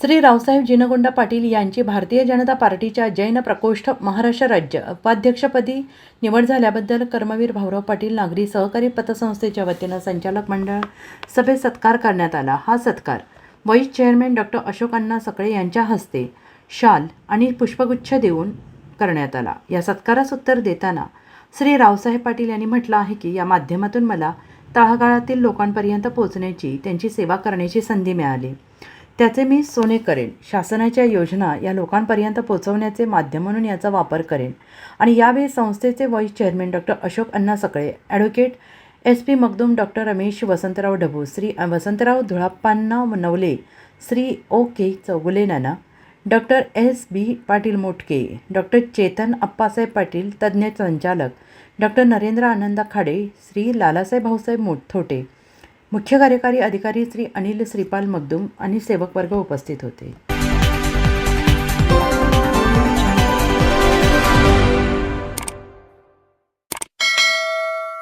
श्री रावसाहेब जिनगोंडा पाटील यांची भारतीय जनता पार्टीच्या जैन प्रकोष्ठ महाराष्ट्र राज्य उपाध्यक्षपदी निवड झाल्याबद्दल कर्मवीर भाऊराव पाटील नागरी सहकारी पतसंस्थेच्या वतीनं संचालक मंडळ सभेत सत्कार करण्यात आला. हा सत्कार vice chairman doctor Ashok Anna Sakale यांच्या हस्ते शाल आणि पुष्पगुच्छ देऊन करण्यात आला. या सत्कारास उत्तर देताना श्री रावसाहेब पाटील यांनी म्हटलं आहे की या माध्यमातून मला तळागाळातील लोकांपर्यंत पोहोचण्याची त्यांची सेवा करण्याची संधी मिळाली. त्याचे मी सोने करेन. शासनाच्या योजना या लोकांपर्यंत पोहोचवण्याचे माध्यम म्हणून याचा वापर करेन. आणि यावेळी संस्थेचे vice chairman doctor Ashok Anna Sakale advocate S P Magdum doctor Ramesh Vasantrao Dhabu Shri Vasantrao धुळाप्पांना Navale Shri O K Chougule Nana doctor S B Patil Motke doctor Chetan Appasaheb Patil तज्ज्ञ संचालक doctor Narendra Anand Khade Shri Lalasaheb Bhausaheb मोठथोटे मुख्य कार्यकारी अधिकारी श्री अनिल श्रीपाल मगदूम आणि सेवकवर्ग उपस्थित होते.